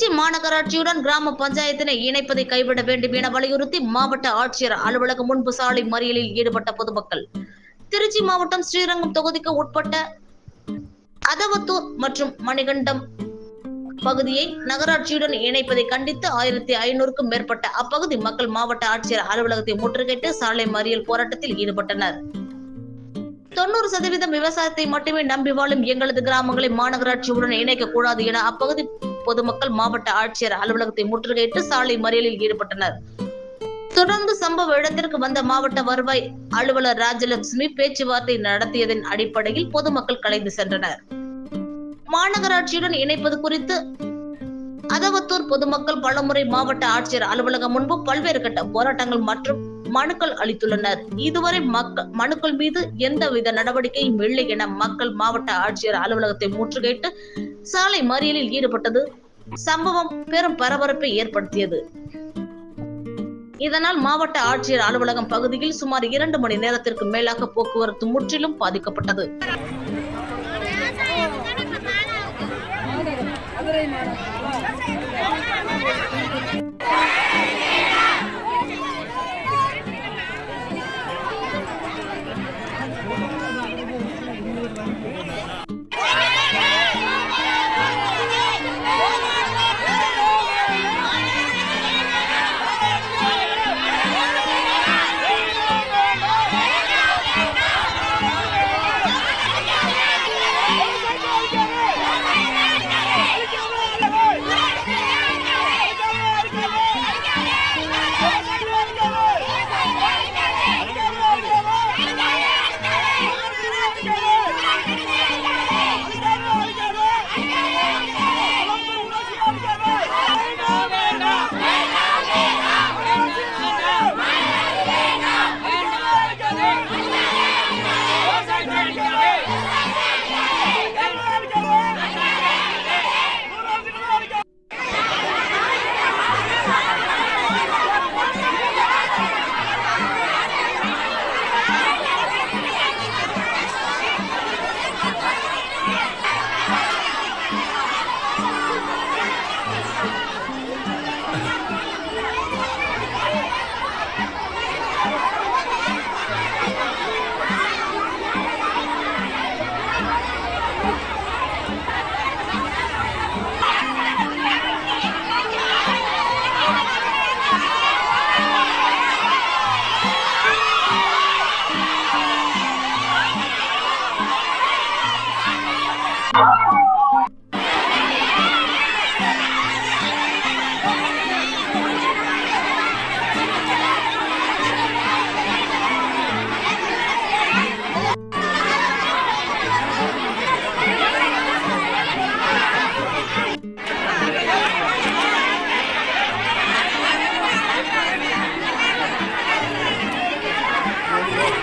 திருச்சி மாநகராட்சியுடன் கிராம பஞ்சாயத்தினை இணைப்பதை கைவிட வேண்டும் என வலியுறுத்தி மாவட்ட ஆட்சியர் அலுவலகம் முன்பு சாலை மறியலில் ஈடுபட்ட பொதுமக்கள். திருச்சி மாவட்டம் ஸ்ரீரங்கம் தொகுதிக்கு உட்பட்ட அதவத்தூர் மற்றும் மணிகண்டம் பகுதியை நகராட்சியுடன் இணைப்பதை கண்டித்து ஆயிரத்தி ஐநூறுக்கும் மேற்பட்ட அப்பகுதி மக்கள் மாவட்ட ஆட்சியர் அலுவலகத்தை முற்றுகையிட்டு சாலை மறியல் போராட்டத்தில் ஈடுபட்டனர். தொண்ணூறு சதவீதம் விவசாயத்தை மட்டுமே நம்பி வாழும் எங்களது கிராமங்களை மாநகராட்சியுடன் இணைக்க கூடாது என அப்பகுதி பொதுமக்கள் மாவட்ட ஆட்சியர் அலுவலகத்தை முற்றுகையிட்டு சாலை மறியலில் ஈடுபட்டனர். தொடர்ந்து சம்பவ இடத்திற்கு வந்த மாவட்ட வருவாய் அலுவலர் ராஜலட்சுமி பேச்சுவார்த்தை நடத்தியதன் அடிப்படையில் பொதுமக்கள் கலைந்து சென்றனர். மாநகராட்சியுடன் இணைப்பது குறித்து அதவத்தூர் பொதுமக்கள் பலமுறை மாவட்ட ஆட்சியர் அலுவலகம் முன்பு பல்வேறு கட்ட போராட்டங்கள் மற்றும் மனுக்கள் அளித்துள்ளனர். இதுவரை மக்கள் மனுக்கள் மீது எந்தவித நடவடிக்கையும் இல்லை என மக்கள் மாவட்ட ஆட்சியர் அலுவலகத்தை முற்றுகையிட்டு சாலை மறியலில் ஈடுபட்டது சம்பவம் பெரும் பரபரப்பை ஏற்படுத்தியது இதனால் மாவட்ட ஆட்சியர் அலுவலகம் பகுதியில் சுமார் இரண்டு மணி நேரத்திற்கு மேலாக போக்குவரத்து முற்றிலும் பாதிக்கப்பட்டது